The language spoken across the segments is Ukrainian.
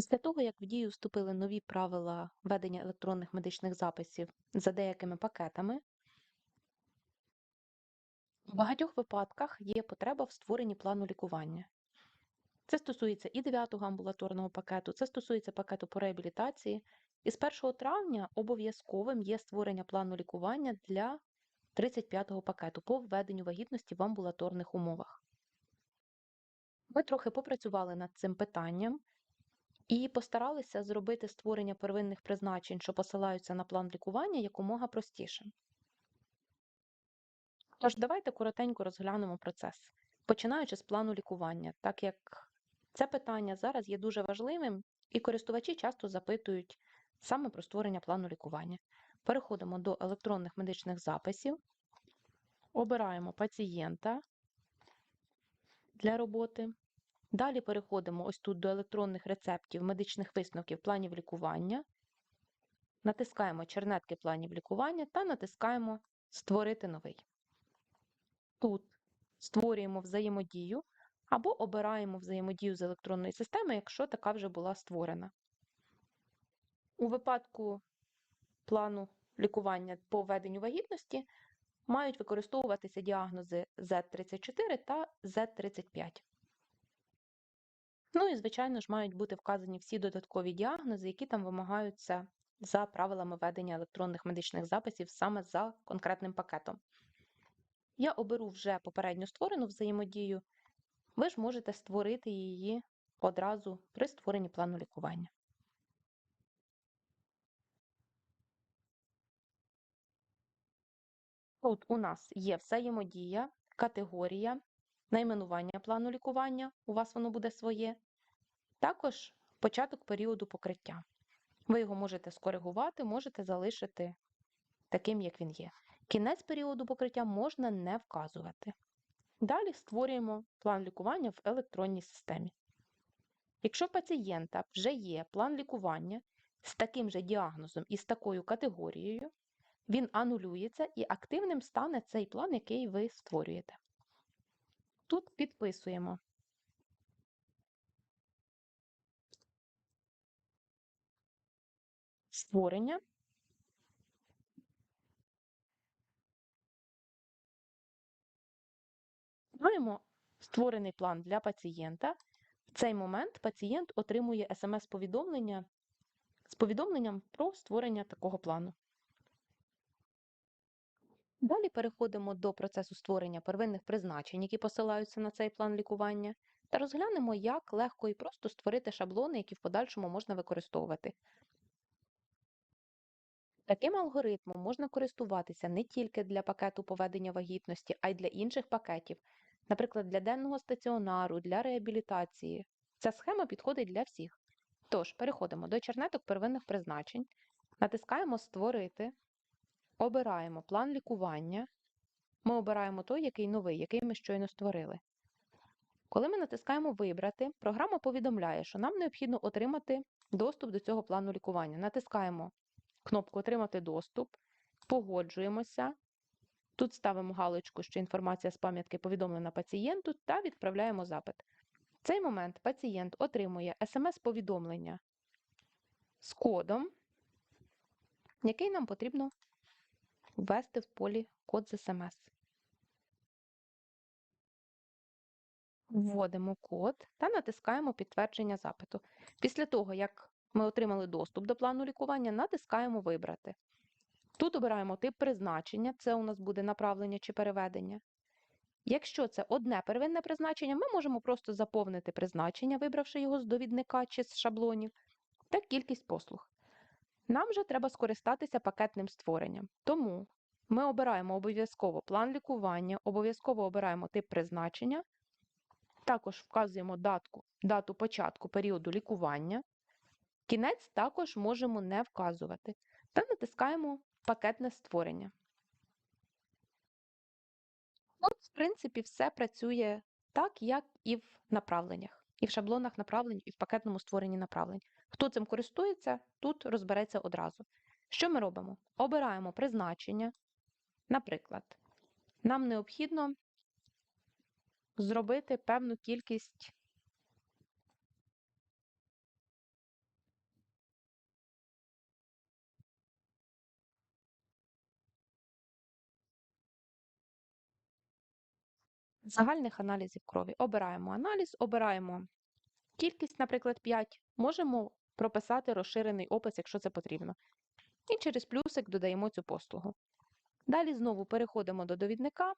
Після того, як в дію вступили нові правила ведення електронних медичних записів за деякими пакетами, у багатьох випадках є потреба в створенні плану лікування. Це стосується і 9-го амбулаторного пакету, це стосується пакету по реабілітації. І з 1 травня обов'язковим є створення плану лікування для 35-го пакету по введенню вагітності в амбулаторних умовах. Ми трохи попрацювали над цим питанням і постаралися зробити створення первинних призначень, що посилаються на план лікування, якомога простішим. Тож, давайте коротенько розглянемо процес, починаючи з плану лікування, так як це питання зараз є дуже важливим, і користувачі часто запитують саме про створення плану лікування. Переходимо до електронних медичних записів, обираємо пацієнта для роботи. Далі переходимо ось тут до електронних рецептів, медичних висновків, планів лікування. Натискаємо чернетки планів лікування та натискаємо Створити новий. Тут створюємо взаємодію або обираємо взаємодію з електронної системи, якщо така вже була створена. У випадку плану лікування по введенню вагітності мають використовуватися діагнози Z34 та Z35. Ну і, звичайно ж, мають бути вказані всі додаткові діагнози, які там вимагаються за правилами ведення електронних медичних записів саме за конкретним пакетом. Я оберу вже попередньо створену взаємодію, ви ж можете створити її одразу при створенні плану лікування. Тут у нас є взаємодія, категорія, найменування плану лікування, у вас воно буде своє, також початок періоду покриття. Ви його можете скоригувати, можете залишити таким, як він є. Кінець періоду покриття можна не вказувати. Далі створюємо план лікування в електронній системі. Якщо пацієнта вже є план лікування з таким же діагнозом і з такою категорією, він анулюється і активним стане цей план, який ви створюєте. Тут підписуємо. Створення. Маємо створений план для пацієнта. В цей момент пацієнт отримує смс-повідомлення з повідомленням про створення такого плану. Далі переходимо до процесу створення первинних призначень, які посилаються на цей план лікування, та розглянемо, як легко і просто створити шаблони, які в подальшому можна використовувати. Таким алгоритмом можна користуватися не тільки для пакету поведення вагітності, а й для інших пакетів, наприклад, для денного стаціонару, для реабілітації. Ця схема підходить для всіх. Тож, переходимо до чернеток первинних призначень, натискаємо Створити. Обираємо план лікування. Ми обираємо той, який новий, який ми щойно створили. Коли ми натискаємо Вибрати, програма повідомляє, що нам необхідно отримати доступ до цього плану лікування. Натискаємо кнопку Отримати доступ, погоджуємося. Тут ставимо галочку, що інформація з пам'ятки повідомлена пацієнту, та відправляємо запит. В цей момент пацієнт отримує смс-повідомлення з кодом, який нам потрібно ввести в полі код з СМС. Вводимо код та натискаємо підтвердження запиту. Після того, як ми отримали доступ до плану лікування, натискаємо Вибрати. Тут обираємо тип призначення, це у нас буде направлення чи переведення. Якщо це одне первинне призначення, ми можемо просто заповнити призначення, вибравши його з довідника чи з шаблонів, та кількість послуг. Нам же треба скористатися пакетним створенням. Тому ми обираємо обов'язково план лікування, обов'язково обираємо тип призначення, також вказуємо датку, дату початку періоду лікування. Кінець також можемо не вказувати. Та натискаємо пакетне створення. От, в принципі, все працює так, як і в направленнях, і в шаблонах направлень, і в пакетному створенні направлень. Хто цим користується, тут розбереться одразу. Що ми робимо? Обираємо призначення. Наприклад, нам необхідно зробити певну кількість загальних аналізів крові. Обираємо аналіз, обираємо кількість, наприклад, 5. Можемо прописати розширений опис, якщо це потрібно. І через плюсик додаємо цю послугу. Далі знову переходимо до довідника.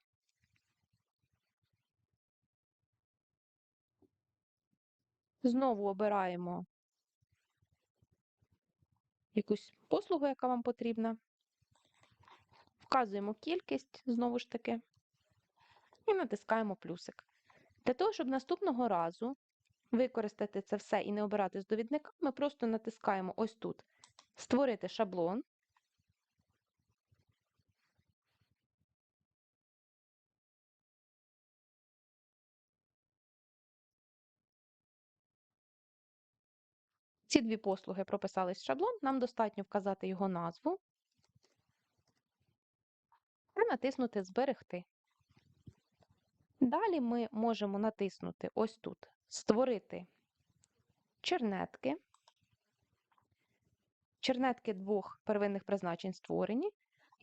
Знову обираємо якусь послугу, яка вам потрібна. Вказуємо кількість, знову ж таки, і натискаємо плюсик. Для того, щоб наступного разу використати це все і не обирати з довідника, ми просто натискаємо ось тут Створити шаблон. Ці дві послуги прописались в шаблон, нам достатньо вказати його назву та натиснути Зберегти. Далі ми можемо натиснути ось тут Створити чернетки. Чернетки двох первинних призначень створені,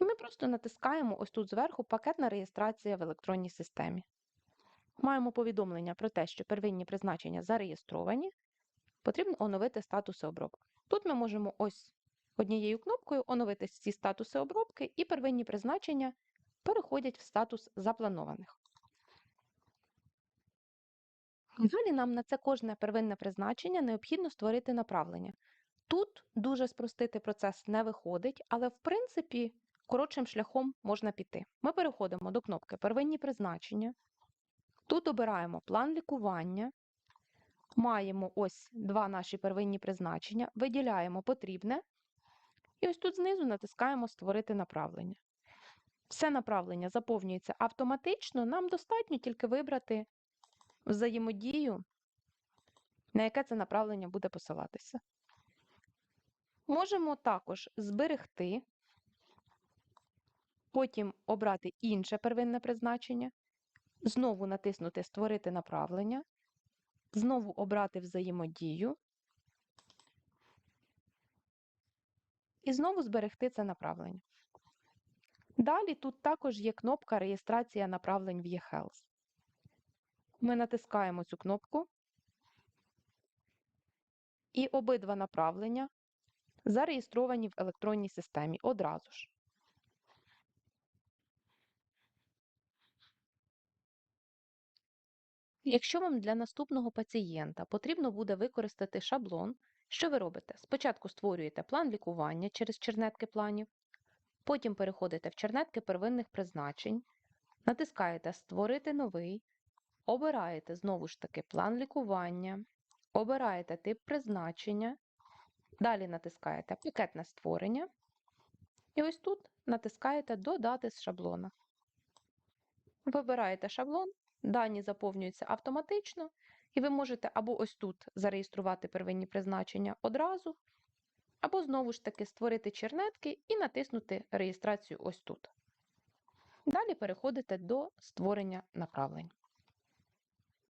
і ми просто натискаємо ось тут зверху Пакетна реєстрація в електронній системі. Маємо повідомлення про те, що первинні призначення зареєстровані, потрібно оновити статуси обробки. Тут ми можемо ось однією кнопкою оновити всі статуси обробки, і первинні призначення переходять в статус запланованих. Далі нам на це кожне первинне призначення необхідно створити направлення. Тут дуже спростити процес не виходить, але в принципі коротшим шляхом можна піти. Ми переходимо до кнопки Первинні призначення. Тут обираємо план лікування. Маємо ось два наші первинні призначення, виділяємо потрібне. І ось тут знизу натискаємо Створити направлення. Все направлення заповнюється автоматично, нам достатньо тільки вибрати взаємодію, на яке це направлення буде посилатися. Можемо також зберегти, потім обрати інше первинне призначення, знову натиснути Створити направлення, знову обрати взаємодію і знову зберегти це направлення. Далі тут також є кнопка Реєстрація направлень в eHealth. Ми натискаємо цю кнопку, і обидва направлення зареєстровані в електронній системі одразу ж. Якщо вам для наступного пацієнта потрібно буде використати шаблон, що ви робите? Спочатку створюєте план лікування через чернетки планів, потім переходите в чернетки первинних призначень, натискаєте Створити новий, обираєте знову ж таки план лікування, обираєте тип призначення, далі натискаєте Пакетне створення, і ось тут натискаєте Додати з шаблона. Вибираєте шаблон, дані заповнюються автоматично, і ви можете або ось тут зареєструвати первинні призначення одразу, або знову ж таки створити чернетки і натиснути реєстрацію ось тут. Далі переходите до створення направлень.